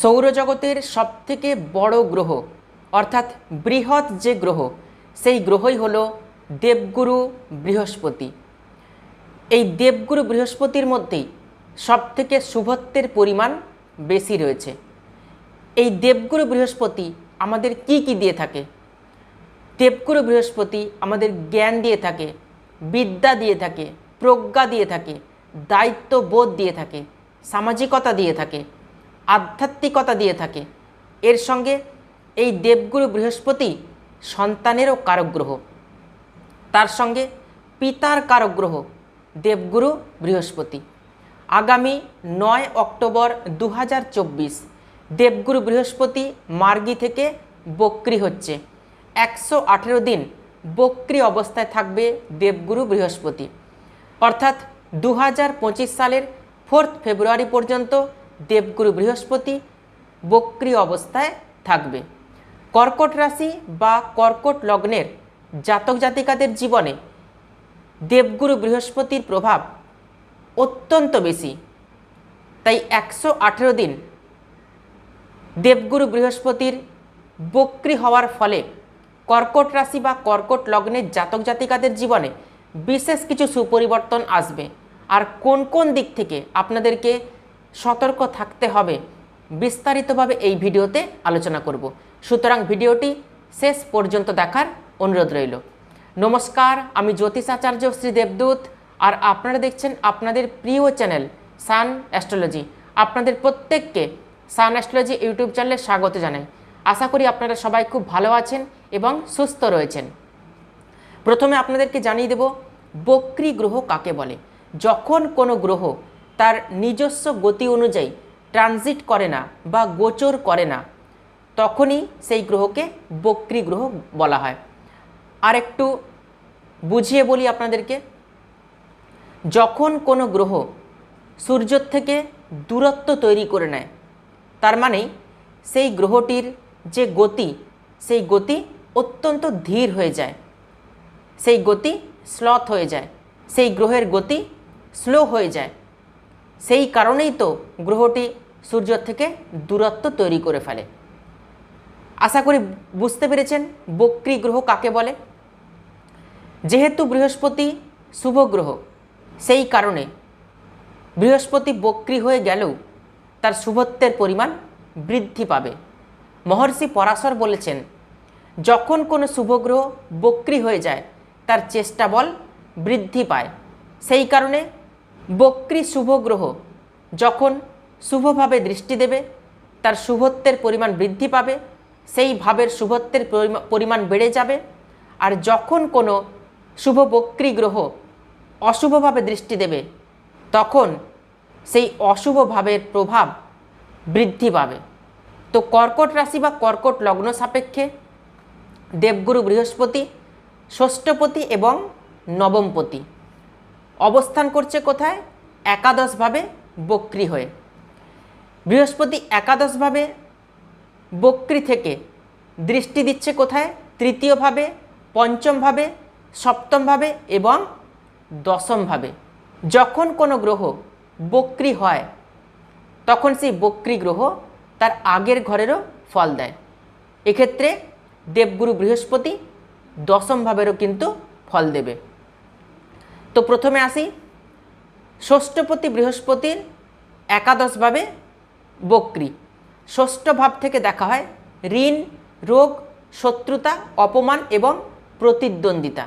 সৌরজগতের সবথেকে বড় গ্রহ, অর্থাৎ বৃহৎ যে গ্রহ, সেই গ্রহই হল দেবগুরু বৃহস্পতি। এই দেবগুরু বৃহস্পতির মধ্যেই সবথেকে শুভত্বের পরিমাণ বেশি রয়েছে। এই দেবগুরু বৃহস্পতি আমাদের কি কি দিয়ে থাকে? দেবগুরু বৃহস্পতি আমাদের জ্ঞান দিয়ে থাকে, বিদ্যা দিয়ে থাকে, প্রজ্ঞা দিয়ে থাকে, দায়িত্ববোধ দিয়ে থাকে, সামাজিকতা দিয়ে থাকে আধ্যাত্মিকতা দিয়ে থাকে। এর সঙ্গে এই দেবগুরু বৃহস্পতি সন্তানেরও কারক গ্রহ তার সঙ্গে পিতার কারক গ্রহ দেবগুরু বৃহস্পতি। আগামী নয় অক্টোবর দু হাজার চব্বিশ দেবগুরু বৃহস্পতি মার্গী থেকে বক্রি হচ্ছে। একশো আঠেরো দিন বক্রি অবস্থায় থাকবে দেবগুরু বৃহস্পতি। অর্থাৎ দু হাজার পঁচিশ সালের ফোর্থ ফেব্রুয়ারি পর্যন্ত দেবগুরু বৃহস্পতি বক্রি অবস্থায় থাকবে। কর্কট রাশি বা কর্কট লগ্নের জাতক জাতিকাদের জীবনে দেবগুরু বৃহস্পতির প্রভাব অত্যন্ত বেশি। তাই একশো আঠেরো দিন দেবগুরু বৃহস্পতির বক্রি হওয়ার ফলে কর্কট রাশি বা কর্কট লগ্নের জাতক জাতিকাদের জীবনে বিশেষ কিছু সুপরিবর্তন আসবে। আর কোন কোন দিক থেকে আপনাদেরকে সতর্ক থাকতে হবে। বিস্তারিতভাবে এই ভিডিওতে আলোচনা করব। সুতরাং ভিডিওটি শেষ পর্যন্ত দেখার অনুরোধ রইল। নমস্কার, আমি জ্যোতিষাচার্য শ্রী দেবদূত আর আপনারা দেখছেন আপনাদের প্রিয় চ্যানেল সান অ্যাস্ট্রোলজি। আপনাদের প্রত্যেককে সান অ্যাস্ট্রোলজি ইউটিউব চ্যানেলে স্বাগত জানাই। আশা করি আপনারা সবাই খুব ভালো আছেন এবং সুস্থ রয়েছেন। প্রথমে আপনাদেরকে জানিয়ে দেব, বক্রি গ্রহ কাকে বলে? যখন কোনো গ্রহ তার নিজস্ব গতি অনুযায়ী ট্রানজিট করে না বা গোচর করে না। তখনই সেই গ্রহকে বক্রি গ্রহ বলা হয়। আর একটু বুঝিয়ে বলি আপনাদেরকে, যখন কোনো গ্রহ সূর্যর থেকে দূরত্ব তৈরি করে নেয়, তার মানে সেই গ্রহটির যে গতি, সেই গতি অত্যন্ত ধীর হয়ে যায়। সেই গতি স্লথ হয়ে যায়। সেই গ্রহের গতি স্লো হয়ে যায়। সেই কারণেই তো গ্রহটি সূর্য থেকে দূরত্ব তৈরি করে ফেলে। আশা করি বুঝতে পেরেছেন বক্রি গ্রহ কাকে বলে? যেহেতু বৃহস্পতি শুভ গ্রহ, সেই কারণে বৃহস্পতি বক্রি হয়ে গেলেও তার শুভত্বের পরিমাণ বৃদ্ধি পাবে। মহর্ষি পরাশর বলেছেন, যখন কোনো শুভগ্রহ বক্রি হয়ে যায়, তার চেষ্টা বল বৃদ্ধি পায়। সেই কারণে বক্রি শুভগ্রহ যখন শুভভাবে দৃষ্টি দেবে, তার শুভত্বের পরিমাণ বৃদ্ধি পাবে, সেই ভাবের শুভত্বের পরিমাণ বেড়ে যাবে। আর যখন কোনো শুভ বক্রি গ্রহ অশুভভাবে দৃষ্টি দেবে, তখন সেই অশুভ ভাবের প্রভাব বৃদ্ধি পাবে। তো কর্কট রাশি বা কর্কট লগ্ন সাপেক্ষে দেবগুরু বৃহস্পতি, ষষ্ঠপতি এবং নবমপতি অবস্থান করছে কোথায়? একাদশভাবে বক্রি হয়ে। বৃহস্পতি একাদশভাবে বক্রি থেকে দৃষ্টি দিচ্ছে কোথায়? তৃতীয়ভাবে, পঞ্চমভাবে, সপ্তমভাবে এবং দশমভাবে। যখন কোনো গ্রহ বক্রি হয়, তখন সেই বক্রি গ্রহ তার আগের ঘরেরও ফল দেয়। এক্ষেত্রে দেবগুরু বৃহস্পতি দশম ভাবেরও কিন্তু ফল দেবে। তো প্রথমে আসি। ষষ্ঠপতি বৃহস্পতির একাদশভাবে বক্রি। ষষ্ঠ ভাব থেকে দেখা হয় ঋণ, রোগ, শত্রুতা, অপমান এবং প্রতিদ্বন্দ্বিতা।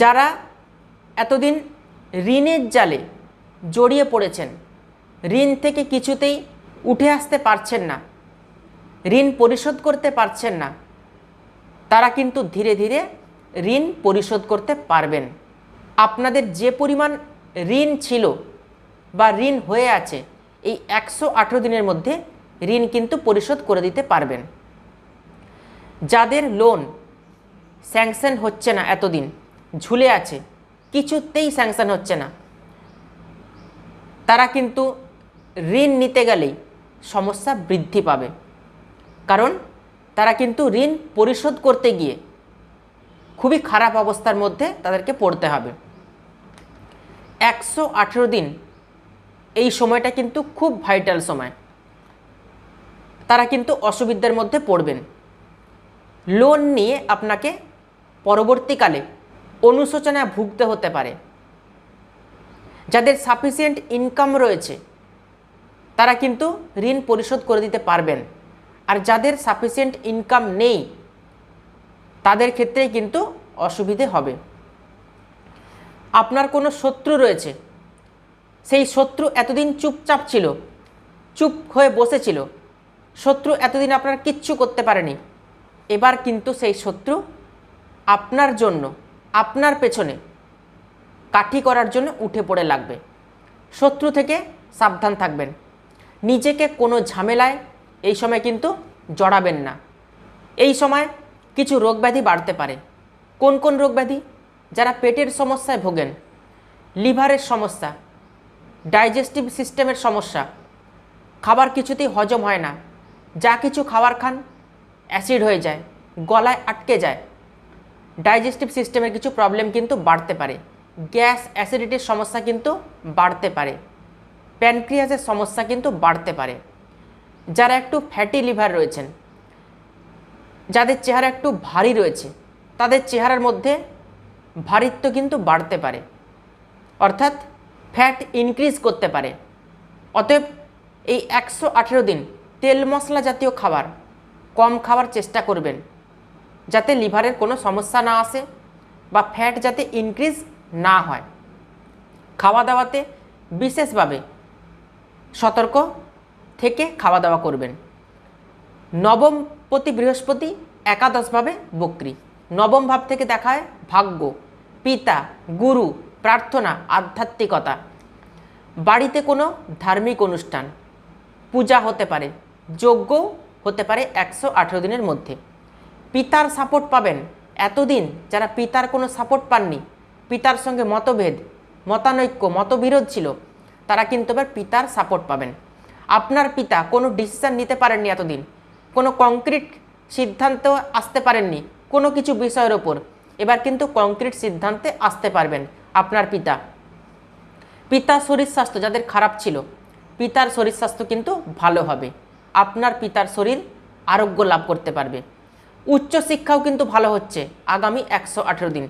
যারা এতদিন ঋণের জালে জড়িয়ে পড়েছেন, ঋণ থেকে কিছুতেই উঠে আসতে পারছেন না, ঋণ পরিশোধ করতে পারছেন না, তারা কিন্তু ধীরে ধীরে ঋণ পরিশোধ করতে পারবেন। আপনাদের যে পরিমাণ ঋণ ছিল বা ঋণ হয়ে আছে, এই একশো আঠেরো দিনের মধ্যে ঋণ কিন্তু পরিশোধ করে দিতে পারবেন। যাদের লোন স্যাংশন হচ্ছে না এতদিন, ঝুলে আছে, কিছুতেই স্যাংশন হচ্ছে না, তারা কিন্তু ঋণ নিতে গেলেই সমস্যা বৃদ্ধি পাবে। কারণ তারা কিন্তু ঋণ পরিশোধ করতে গিয়ে খুবই খারাপ অবস্থার মধ্যে তাদেরকে পড়তে হবে। একশো আঠেরো দিন এই সময়টা কিন্তু খুব ভাইটাল সময়। তারা কিন্তু অসুবিধার মধ্যে পড়বেন। লোন নিয়ে আপনাকে পরবর্তীকালে অনুশোচনায় ভুগতে হতে পারে। যাদের সাফিসিয়েন্ট ইনকাম রয়েছে, তারা কিন্তু ঋণ পরিশোধ করে দিতে পারবেন। আর যাদের সাফিসিয়েন্ট ইনকাম নেই তাদের ক্ষেত্রেই কিন্তু অসুবিধে হবে। আপনার কোনো শত্রু রয়েছে, সেই শত্রু এতদিন চুপচাপ ছিল, চুপ হয়ে বসেছিল, শত্রু এতদিন আপনার কিচ্ছু করতে পারেনি, এবার কিন্তু সেই শত্রু আপনার জন্য, আপনার পেছনে কাঠি করার জন্য উঠে পড়ে লাগবে। শত্রু থেকে সাবধান থাকবেন। নিজেকে কোনো ঝামেলায় এই সময় কিন্তু জড়াবেন না। এই সময় কিছু রোগব্যাধি বাড়তে পারে। কোন কোন রোগব্যাধি? যারা পেটের সমস্যায় ভোগেন, লিভারের সমস্যা, ডাইজেস্টিভ সিস্টেমের সমস্যা, খাবার কিছুতেই হজম হয় না, যা কিছু খাবার খান, অ্যাসিড হয়ে যায়, গলায় আটকে যায়। ডাইজেস্টিভ সিস্টেমের কিছু প্রবলেম কিন্তু বাড়তে পারে। গ্যাস অ্যাসিডিটির সমস্যা কিন্তু বাড়তে পারে। প্যানক্রিয়াসের সমস্যা কিন্তু বাড়তে পারে। যারা একটু ফ্যাটি লিভার রয়েছেন যাদের চেহারা একটু ভারী রয়েছে, তাদের চেহারার মধ্যে ভারিত্ব কিন্তু বাড়তে পারে। অর্থাৎ ফ্যাট ইনক্রিজ করতে পারে। অতএব এই একশো আঠেরো দিন তেল মশলা জাতীয় খাবার কম খাওয়ার চেষ্টা করবেন, যাতে লিভারের কোনো সমস্যা না আসে বা ফ্যাট যাতে ইনক্রিজ না হয়। খাওয়া দাওয়াতে বিশেষভাবে সতর্ক থেকে খাওয়া দাওয়া করবেন। নবম প্রতি বৃহস্পতি একাদশভাবে বক্রি। নবম ভাব থেকে দেখায় ভাগ্য, পিতা, গুরু, প্রার্থনা, আধ্যাত্মিকতা। বাড়িতে কোনো ধার্মিক অনুষ্ঠান, পূজা হতে পারে যজ্ঞও হতে পারে একশো আঠেরো দিনের মধ্যে। পিতার সাপোর্ট পাবেন এতদিন যারা পিতার কোনো সাপোর্ট পাননি। পিতার সঙ্গে মতভেদ, মতানৈক্য, মতবিরোধ ছিল, তারা কিন্তু এবার পিতার সাপোর্ট পাবেন। আপনার পিতা কোনো ডিসিশন নিতে পারেননি এতদিন। কোনো কংক্রিট সিদ্ধান্ত আসতে পারেননি, কোনো কিছু বিষয়ের ওপর। এবার কিন্তু কংক্রিট সিদ্ধান্তে আসতে পারবেন আপনার পিতা। পিতার শরীর স্বাস্থ্য যাদের খারাপ ছিল, পিতার শরীর স্বাস্থ্য কিন্তু ভালো হবে। আপনার পিতার শরীর আরোগ্য লাভ করতে পারবে। উচ্চ শিক্ষাও কিন্তু ভালো হচ্ছে আগামী একশো আঠেরো দিন।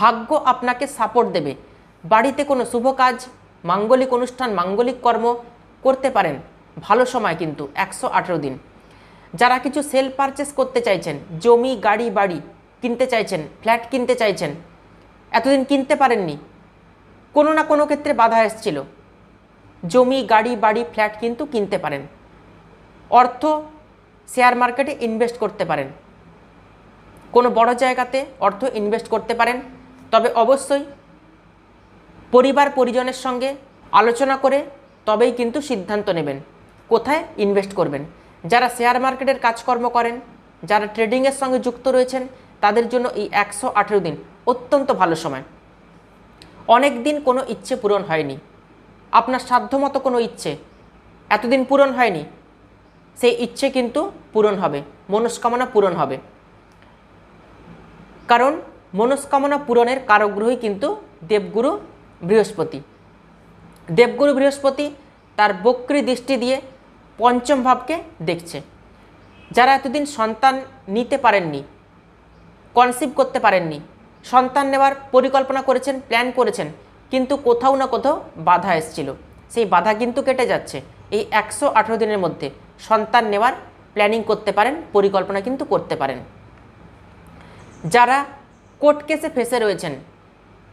ভাগ্য আপনাকে সাপোর্ট দেবে। বাড়িতে কোনো শুভ কাজ, মাঙ্গলিক অনুষ্ঠান, মাঙ্গলিক কর্ম করতে পারেন। ভালো সময় কিন্তু একশো আঠেরো দিন। যারা কিছু সেল পারচেস করতে চাইছেন, জমি, গাড়ি, বাড়ি কিনতে চাইছেন ফ্ল্যাট কিনতে চাইছেন, এতদিন কিনতে পারেননি, কোনো না কোনো ক্ষেত্রে বাধা এসছিল। জমি, গাড়ি, বাড়ি ফ্ল্যাট কিন্তু কিনতে পারেন। অর্থ শেয়ার মার্কেটে ইনভেস্ট করতে পারেন। কোনো বড় জায়গাতে অর্থ ইনভেস্ট করতে পারেন। তবে অবশ্যই পরিবার, পরিজনের সঙ্গে আলোচনা করে তবেই কিন্তু সিদ্ধান্ত নেবেন, কোথায় ইনভেস্ট করবেন। যারা শেয়ার মার্কেটের কাজকর্ম করেন, যারা ট্রেডিংয়ের সঙ্গে যুক্ত রয়েছেন, তাদের জন্য এই একশো আঠেরো দিন অত্যন্ত ভালো সময়। অনেক দিন কোনো ইচ্ছে পূরণ হয়নি। আপনার সাধ্যমতো কোনো ইচ্ছে এতদিন পূরণ হয়নি। সেই ইচ্ছে কিন্তু পূরণ হবে, মনস্কামনা পূরণ হবে। কারণ মনস্কামনা পূরণের কারগ্রহই কিন্তু দেবগুরু বৃহস্পতি। দেবগুরু বৃহস্পতি তার বক্রি দৃষ্টি দিয়ে পঞ্চম ভাবকে দেখছে। যারা এতদিন সন্তান নিতে পারেননি কনসিভ করতে পারেননি, সন্তান নেওয়ার পরিকল্পনা করেছেন প্ল্যান করেছেন, কিন্তু কোথাও না কোথাও বাধা এসেছিল। সেই বাধা কিন্তু কেটে যাচ্ছে। এই একশো আঠেরো দিনের মধ্যে সন্তান নেওয়ার প্ল্যানিং করতে পারেন, পরিকল্পনা কিন্তু করতে পারেন। যারা কোর্ট কেসে ফেসে রয়েছেন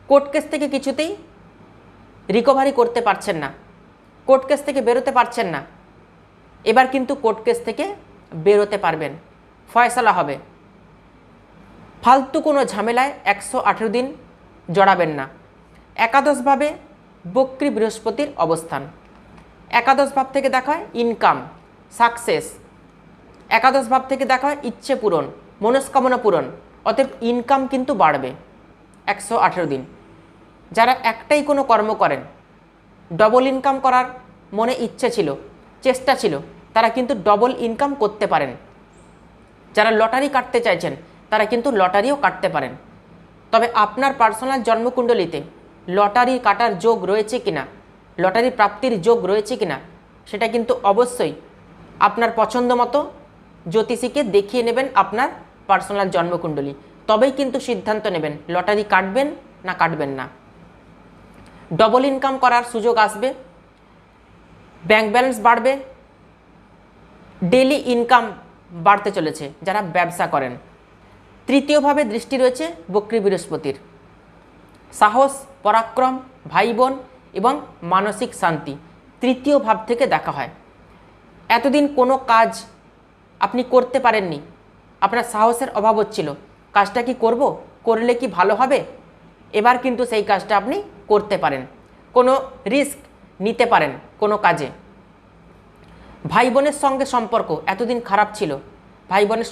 কোর্ট কেস থেকে কিছুতেই রিকভারি করতে পারছেন না কোর্ট কেস থেকে বেরোতে পারছেন না এবার কিন্তু কোর্ট কেস থেকে বেরোতে পারবেন। ফয়সালা হবে। ফালতু কোনো ঝামেলায় একশো আঠেরো দিন জড়াবেন না। একাদশভাবে বক্রি বৃহস্পতির অবস্থান। একাদশ ভাব থেকে দেখা হয় ইনকাম, সাকসেস। একাদশ ভাব থেকে দেখা হয় ইচ্ছে পূরণ, মনস্কামনা পূরণ, অতএব ইনকাম কিন্তু বাড়বে একশো আঠেরো দিন। যারা একটাই কোনো কর্ম করেন ডবল ইনকাম করার মনে ইচ্ছে ছিল চেষ্টা ছিল, তারা কিন্তু ডবল ইনকাম করতে পারেন। যারা লটারি কাটতে চাইছেন, তারা কিন্তু লটারিও কাটতে পারেন। তবে আপনার পার্সোনাল জন্মকুণ্ডলিতে লটারি কাটার যোগ রয়েছে কিনা লটারি প্রাপ্তির যোগ রয়েছে কিনা, সেটা কিন্তু অবশ্যই আপনার পছন্দ মতো জ্যোতিষীকে দেখিয়ে নেবেন আপনার পার্সোনাল জন্মকুণ্ডলী। তবেই কিন্তু সিদ্ধান্ত নেবেন লটারি কাটবেন না কাটবেন না। ডবল ইনকাম করার সুযোগ আসবে। ব্যাংক ব্যালেন্স বাড়বে ডেলি ইনকাম বাড়তে চলেছে, যারা ব্যবসা করেন। তৃতীয়ভাবে দৃষ্টি রয়েছে বক্রী বৃহস্পতির। সাহস, পরাক্রম ভাই বোন এবং মানসিক শান্তি তৃতীয় ভাব থেকে দেখা হয়। এতদিন কোনো কাজ আপনি করতে পারেননি, আপনার সাহসের অভাব হচ্ছিল। কাজটা কি করব, করলে কি ভালো হবে? এবার কিন্তু সেই কাজটা আপনি করতে পারেন। কোনো রিস্ক নিতে পারেন। কোনো কাজে। ভাই বোনের সঙ্গে সম্পর্ক এতদিন খারাপ ছিল। ভাই বোনের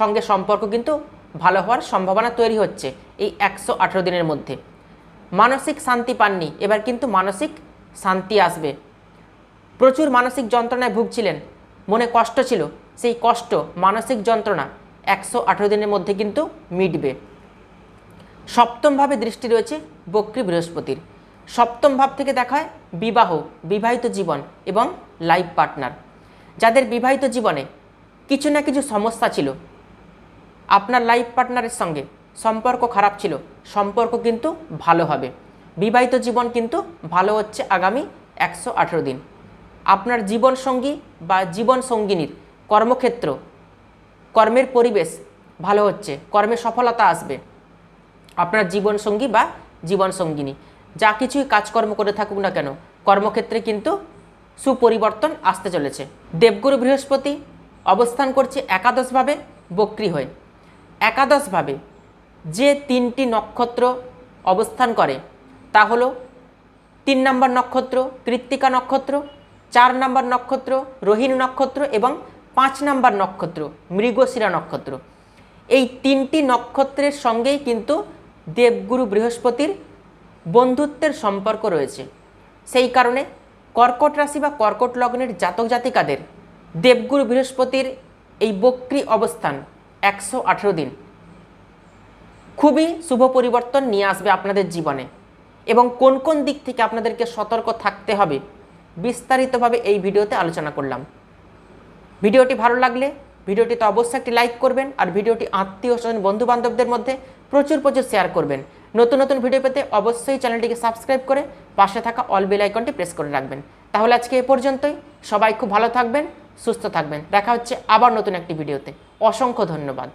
সঙ্গে সম্পর্ক কিন্তু ভালো হওয়ার সম্ভাবনা তৈরি হচ্ছে এই একশো আঠেরো দিনের মধ্যে। মানসিক শান্তি পাননি, এবার কিন্তু মানসিক শান্তি আসবে। প্রচুর মানসিক যন্ত্রণায় ভুগছিলেন, মনে কষ্ট ছিল, সেই কষ্ট, মানসিক যন্ত্রণা একশো আঠেরো দিনের মধ্যে কিন্তু মিটবে। সপ্তমভাবে দৃষ্টি রয়েছে বক্রী বৃহস্পতির। সপ্তম ভাব থেকে দেখায় বিবাহ, বিবাহিত জীবন এবং লাইফ পার্টনার যাদের বিবাহিত জীবনে কিছু না কিছু সমস্যা ছিল, আপনার লাইফ পার্টনারের সঙ্গে সম্পর্ক খারাপ ছিল, সম্পর্ক কিন্তু ভালো হবে। বিবাহিত জীবন কিন্তু ভালো হচ্ছে আগামী একশো আঠেরো দিন। আপনার জীবন সঙ্গী বা জীবন সঙ্গিনীর কর্মক্ষেত্র, কর্মের পরিবেশ ভালো হচ্ছে, কর্মে সফলতা আসবে। আপনার জীবনসঙ্গী বা জীবনসঙ্গিনী যা কিছুই কাজকর্ম করে থাকুক না কেন, কর্মক্ষেত্রে কিন্তু সুপরিবর্তন আসতে চলেছে। দেবগুরু বৃহস্পতি অবস্থান করছে একাদশভাবে বক্রি হয়ে। একাদশভাবে যে তিনটি নক্ষত্র অবস্থান করে, তা হলো তিন নম্বর নক্ষত্র, কৃত্তিকা নক্ষত্র, চার নম্বর নক্ষত্র, রোহিণী নক্ষত্র এবং পাঁচ নম্বর নক্ষত্র, মৃগশিরা নক্ষত্র। এই তিনটি নক্ষত্রের সঙ্গেই কিন্তু দেবগুরু বৃহস্পতির বন্ধুত্বের সম্পর্ক রয়েছে। সেই কারণে কর্কট রাশি বা কর্কট লগ্নের জাতক জাতিকাদের দেবগুরু বৃহস্পতির এই বক্রি অবস্থান একশো আঠেরো দিন। খুবই শুভ পরিবর্তন নিয়ে আসবে আপনাদের জীবনে এবং কোন কোন দিক থেকে আপনাদেরকে সতর্ক থাকতে হবে বিস্তারিতভাবে এই ভিডিওতে আলোচনা করলাম। ভিডিওটি ভালো লাগলে ভিডিওটিতে অবশ্যই একটি লাইক করবেন আর ভিডিওটি আত্মীয় স্বজন বন্ধু বান্ধবদের মধ্যে প্রচুর প্রচুর শেয়ার করবেন। নতুন নতুন ভিডিও পেতে অবশ্যই চ্যানেলটিকে সাবস্ক্রাইব করে পাশে থাকা অল বেল আইকনটি প্রেস করে রাখবেন। তাহলে আজকে এ পর্যন্তই। সবাই খুব ভালো থাকবেন, সুস্থ থাকবেন। দেখা হচ্ছে আবার নতুন একটি ভিডিওতে। অসংখ্য ধন্যবাদ।